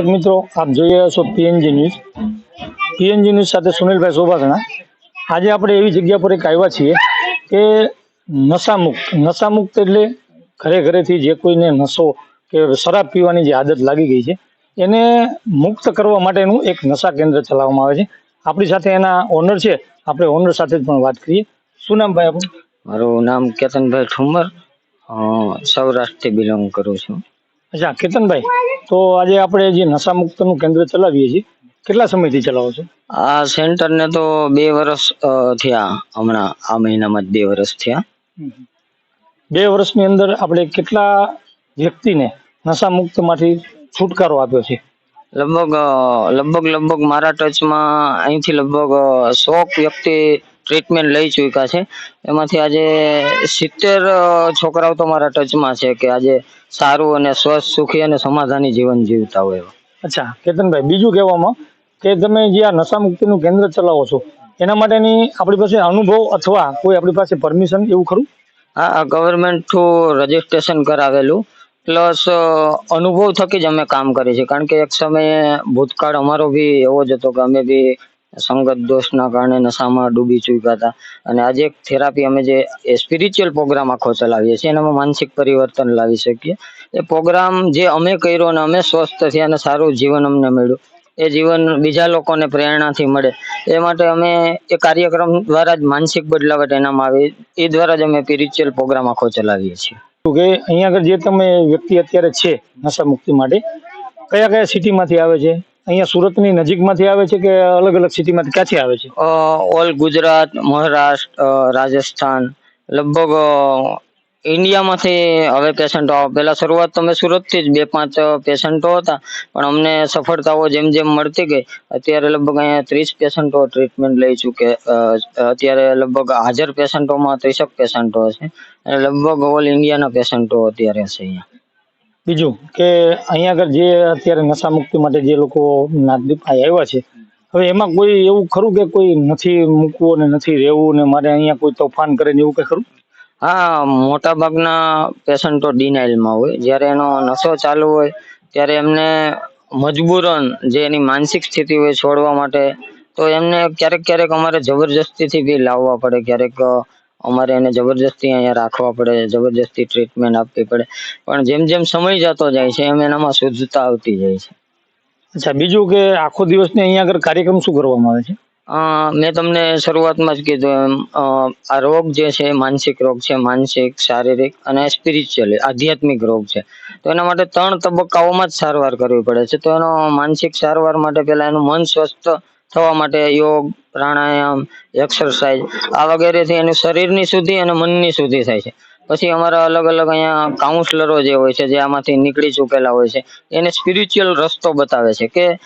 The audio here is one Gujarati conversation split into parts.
દર્શક મિત્રો, આપ જોઈ રહ્યા છો પીએનજી ન્યૂઝ પીએનજી ન્યૂઝ સાથે સુનિલભાઈ શોભાસણા આજે આપણે એવી જગ્યા પર એક આવ્યા છીએ કે નશામુક્ત નશામુક્ત એટલે ઘરે ઘરેથી જે કોઈને નશો કે શરાબ પીવાની જે આદત લાગી ગઈ છે, એને મુક્ત કરવા માટેનું એક નશા કેન્દ્ર ચલાવવામાં આવે છે. આપણી સાથે એના ઓનર છે. આપણે ઓનર સાથે જ પણ વાત કરીએ. શું નામ ભાઈ આપણું મારું નામ કેતનભાઈ ઠુમર સૌરાષ્ટ્રથી બિલોંગ કરું છું. અચ્છા કેતનભાઈ તો આજે આપણે જે નશામુક્તનું કેન્દ્ર ચલાવીએ છીએ કેટલા સમયથી ચલાવો છો? આ સેન્ટરને તો બે વર્ષ થયા હમણાં આ મહિનામાં જ બે વર્ષ થયા. બે વર્ષની અંદર આપણે કેટલા વ્યક્તિને નશામુક્તમાંથી છુટકારો આપ્યો છે? લગભગ લગભગ લગભગ મારા ટચમાં અહીંથી લગભગ સો વ્યક્તિ ટ્રીટમેન્ટ લઈ ચૂક્યા છે. એમાંથી આજે સિત્તેર છોકરાઓ તો મારા ટચમાં છે કે આજે સારું અને સ્વસ્થ સુખી અને સમાધાની જીવન જીવતા હોય એવા. અચ્છા કેતનભાઈ બીજું કહેવામાં કે તમે જે આ નશામુક્તિનું કેન્દ્ર ચલાવો છો એના માટેની આપણી પાસે અનુભવ અથવા કોઈ આપણી પાસે પરમિશન એવું ખરું? હા ગવર્મેન્ટ થ્રુ રજીસ્ટ્રેશન કરાવેલું. પ્લસ અનુભવ થકી જ અમે કામ કરીએ છીએ. કારણ કે એક સમયે ભૂતકાળ અમારો બી એવો જ હતો કે અમે બી સંગત દોષના કારણે નશામાં ડૂબી ચૂક્યા હતા. અને આજે એક થેરાપી અમે જે સ્પિરિચ્યુઅલ પ્રોગ્રામ આખો ચલાવીએ છીએ, એનામાં માનસિક પરિવર્તન લાવી શકીએ. એ પ્રોગ્રામ જે અમે કર્યો અને અમે સ્વસ્થ થયા અને સારું જીવન અમને મળ્યું. એ જીવન બીજા લોકોને પ્રેરણાથી મળે. એ માટે અમે એ કાર્યક્રમ દ્વારા જ માનસિક બદલાવટ એનામાં આવે. એ દ્વારા જ અમે સ્પિરિચ્યુઅલ પ્રોગ્રામ આખો ચલાવીએ છીએ. કે અહીંયા આગળ જે તમે વ્યક્તિ અત્યારે છે નશામુક્તિ માટે, કયા કયા સિટીમાંથી આવે છે? અહીંયા સુરતની નજીકમાંથી આવે છે કે અલગ અલગ સિટીમાંથી ક્યાંથી આવે છે? ઓલ ગુજરાત, મહારાષ્ટ્ર રાજસ્થાન, લગભગ ઇન્ડિયામાંથી હવે પેશન્ટો આવે. પહેલા શરૂઆત તો અમે સુરતથી જ બે પાંચ પેશન્ટો હતા, પણ અમને સફળતાઓ જેમ જેમ મળતી ગઈ, અત્યારે લગભગ અહીંયા ત્રીસ પેશન્ટો ટ્રીટમેન્ટ લઈ ચૂકે અત્યારે લગભગ હાજર પેશન્ટોમાં ત્રીસક પેશન્ટો છે લગભગ ઓલ ઇન્ડિયાના પેશન્ટો અત્યારે છે અહીંયા. બીજું કે અહીંયા આગળ જે અત્યારે નશામુક્તિ માટે જે લોકો નાગદીપ આવ્યા છે, હવે એમાં કોઈ એવું ખરું કે કોઈ નથી મૂકવું ને નથી રહેવું ને મારે અહીંયા કોઈ તોફાન કરે ને એવું કઈ ખરું? હા મોટા ભાગના પેશન્ટો ડિનાઇલમાં હોય. જ્યારે એનો નશો ચાલુ હોય, ત્યારે એમને મજબૂરન જે એની માનસિક સ્થિતિ હોય છોડવા માટે, તો એમને ક્યારેક ક્યારેક અમારે જબરજસ્તીથી બી લાવવા પડે. ક્યારેક અમારે એને જબરજસ્તી અહીંયા રાખવા પડે જબરજસ્તી ટ્રીટમેન્ટ આપવી પડે. પણ જેમ જેમ સમય જતો જાય છે એમ એનામાં શુદ્ધતા આવતી જાય છે. અચ્છા બીજું કે આખો દિવસની અહીંયા આગળ કાર્યક્રમ શું કરવામાં આવે છે? મેં તમને શરૂઆતમાં જ કીધું એમ આ રોગ જે છે માનસિક રોગ છે માનસિક શારીરિક અને સ્પિરિચ્યુઅલ આધ્યાત્મિક રોગ છે. તો એના માટે ત્રણ તબક્કાઓમાં જ સારવાર કરવી પડે છે. તો એનો માનસિક સારવાર માટે પહેલા એનું મન સ્વસ્થ થવા માટે યોગ, પ્રાણાયામ એક્સરસાઇઝ આ વગેરેથી એનું શરીરની શુદ્ધિ અને મનની શુદ્ધિ થાય છે. પછી અમારા અલગ અલગ અહીંયા કાઉન્સલરો જે હોય છે, જે આમાંથી નીકળી ચૂકેલા હોય છે, એને સ્પિરિચ્યુઅલ રસ્તો બતાવે છે કે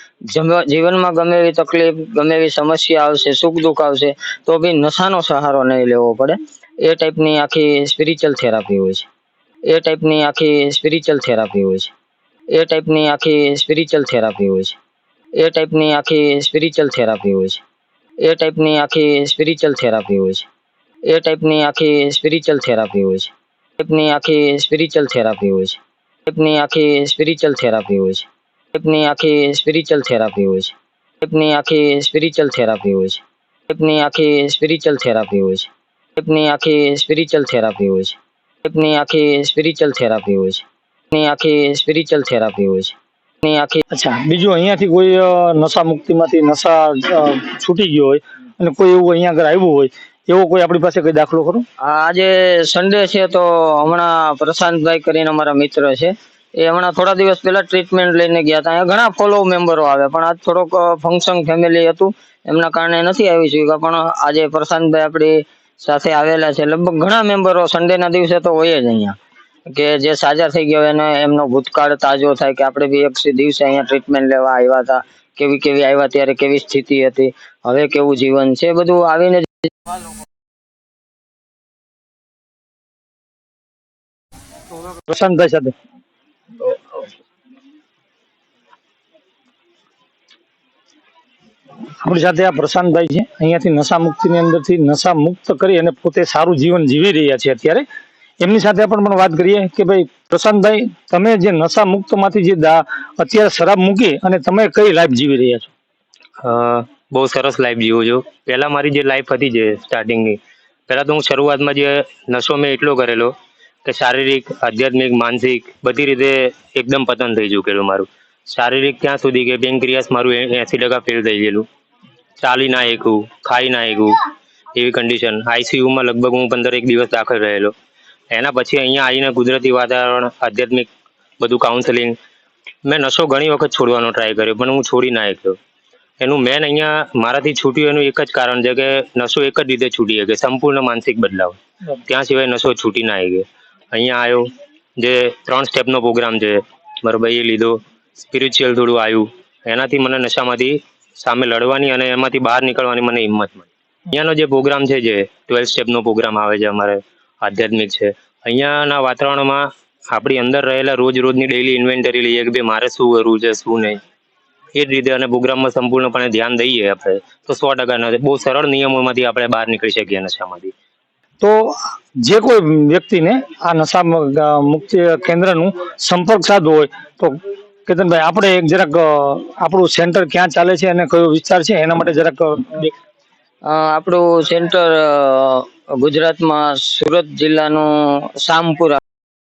જીવનમાં ગમે એવી તકલીફ, ગમે એવી સમસ્યા આવશે, સુખ દુઃખ આવશે, તો બી નશાનો સહારો નહીં લેવો પડે. એ ટાઈપની આખી સ્પિરિચ્યુઅલ થેરાપી હોય છે. એ ટાઈપની આખી સ્પિરિચ્યુઅલ થેરાપી હોય છે. એ ટાઈપની આખી સ્પિરિચ્યુઅલ થેરાપી હોય છે. એ ટાઈપની આખી સ્પિરિચ્યુઅલ થેરાપી હોય છે એ ટાઈપની આખી સ્પિરિચ્યુઅલ થેરાપી હોય છે એ ટાઈપની આખી સ્પિરિચ્યુઅલ થેરાપી હોય છે ટાઈપની આખી સ્પિરિચ્યુઅલ થેરાપી હોય છે ટાઈપની આખી સ્પિરિચ્યુઅલ થેરાપી હોય છે ટાઈપની આખી સ્પિરિચ્યુઅલ થેરાપી હોય છે ટાઈપની આખી સ્પિરિચ્યુઅલ થેરાપી હોય છે ટાઈપની આખી સ્પિરિચ્યુઅલ થેરાપી હોય છે ટાઈપની આખી સ્પિરિચ્યુઅલ થેરાપી હોય છે ટાઈપની આખી સ્પિરિચ્યુઅલ થેરાપી હોય છે ટાઈપની આખી સ્પિરિચ્યુઅલ થેરાપી હોય છે ટાઈપની આખી અચ્છા બીજું અહીંયાથી કોઈ નશા મુક્તિમાંથી નશા છૂટી ગયો હોય અને કોઈ એવું અહીંયા આગળ આવ્યું હોય એવો કોઈ આપણી પાસે કોઈ દાખલો ખરો? આજે સન્ડે છે તો હમણાં પ્રશાંતભાઈ કરીને અમારા મિત્ર છે. એ હમણાં થોડા દિવસ પહેલા ટ્રીટમેન્ટ લઈને ગયા હતા. અહીંયા ઘણા ફોલો મેમ્બરો આવે પણ આજ થોડોક ફંક્શન ફેમિલી હતું. એમના કારણે નથી આવી શક્યું પણ આજે પ્રશાંતભાઈ આપણી સાથે આવેલા છે. લગભગ ઘણા મેમ્બરો સન્ડેના દિવસે તો હોય જ અહીંયા. કે જે સાજા થઈ ગયો એને એમનો ભૂતકાળ તાજો થાય કે આપણે બી એક દિવસે અહીંયા ટ્રીટમેન્ટ લેવા આવ્યા હતા. કેવી કેવી આવ્યા ત્યારે કેવી સ્થિતિ હતી. હવે કેવું જીવન છે? બધું આવીને આપણી સાથે આ પ્રશાંતભાઈ છે. અહીંયાથી નશા મુક્તિની અંદરથી નશા મુક્ત કરી અને પોતે સારું જીવન જીવી રહ્યા છે અત્યારે. એમની સાથે પણ પણ વાત કરીએ કે ભાઈ, પ્રશાંતભાઈ, તમે જે નશા મુક્તમાંથી જે અત્યારે શરાબ મૂકી અને તમે કઈ લાઈફ જીવી રહ્યા છો? બહુ સરસ લાઈફ જીવું છું. પહેલા મારી જે લાઈફ હતી જે સ્ટાર્ટિંગની પહેલાં તો હું શરૂઆતમાં જે નશો મેં એટલો કરેલો કે શારીરિક, આધ્યાત્મિક, માનસિક, બધી રીતે એકદમ પતન થઈ ચૂકેલું મારું. શારીરિક ત્યાં સુધી કે પેનક્રિયાસ મારું એસી ટકા ફેલ થઈ ગયેલું. ચાલી ના એકું, ખાઈ ના એકું, એવી કન્ડિશન આઈસીયુમાં લગભગ હું પંદર એક દિવસ દાખલ રહેલો. એના પછી અહીંયા આવીને કુદરતી વાતાવરણ, આધ્યાત્મિક બધું કાઉન્સેલિંગ મેં નશો ઘણી વખત છોડવાનો ટ્રાય કર્યો, પણ હું છોડી ના શક્યો. એનું મેન અહીંયા મારાથી છૂટ્યું એનું એક જ કારણ છે કે નશો એક જ રીતે છૂટી શકે, સંપૂર્ણ માનસિક બદલાવ. ત્યાં સિવાય નશો છૂટી ના શકે. અહીંયા આવ્યો, જે ત્રણ સ્ટેપનો પ્રોગ્રામ છે, બરાબર, એ લીધો. સ્પિરિચ્યુઅલ થોડું આવ્યું. એનાથી મને નશામાંથી સામે લડવાની અને એમાંથી બહાર નીકળવાની મને હિંમત મળી. અહીંયાનો જે પ્રોગ્રામ છે જે ટ્વેલ્થ સ્ટેપનો પ્રોગ્રામ આવે છે અમારે આધ્યાત્મિક છે. અહીંયાના વાતાવરણમાં આપણી અંદર રહેલા રોજ રોજની ડેઈલી ઇન્વેન્ટરી લઈએ કે ભાઈ મારે શું કરવું છે શું નહીં. એ જ રીતે અને પ્રોગ્રામમાં સંપૂર્ણપણે ધ્યાન દઈએ આપણે. તો સો ટકાના બહુ સરળ નિયમોમાંથી આપણે બહાર નીકળી શકીએ નશામાંથી. તો જે કોઈ વ્યક્તિને આ નશા મુક્તિ કેન્દ્રનું સંપર્ક સાધવો હોય તો કેતનભાઈ આપણે એક જરાક આપણું સેન્ટર ક્યાં ચાલે છે અને કયો વિસ્તાર છે? એના માટે જરાક અ, આપણું સેન્ટર ગુજરાતમાં સુરત જિલ્લાનું શામપુરા